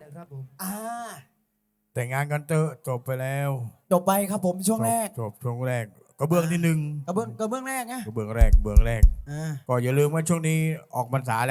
นแะครับผม อ่า แต่งงานกันเตอะจบไปแล้วจบไปครับผมช่วงแรกจบจบช่วงแรกก็เบื้องที่หนึ่งกระเบื้องกระเบื้องแรกไงก็เบื้องแรกเบื้องแรก อ่า ก็อย่าลืมว่าช่วงนี้ออกพรรษาแล้ว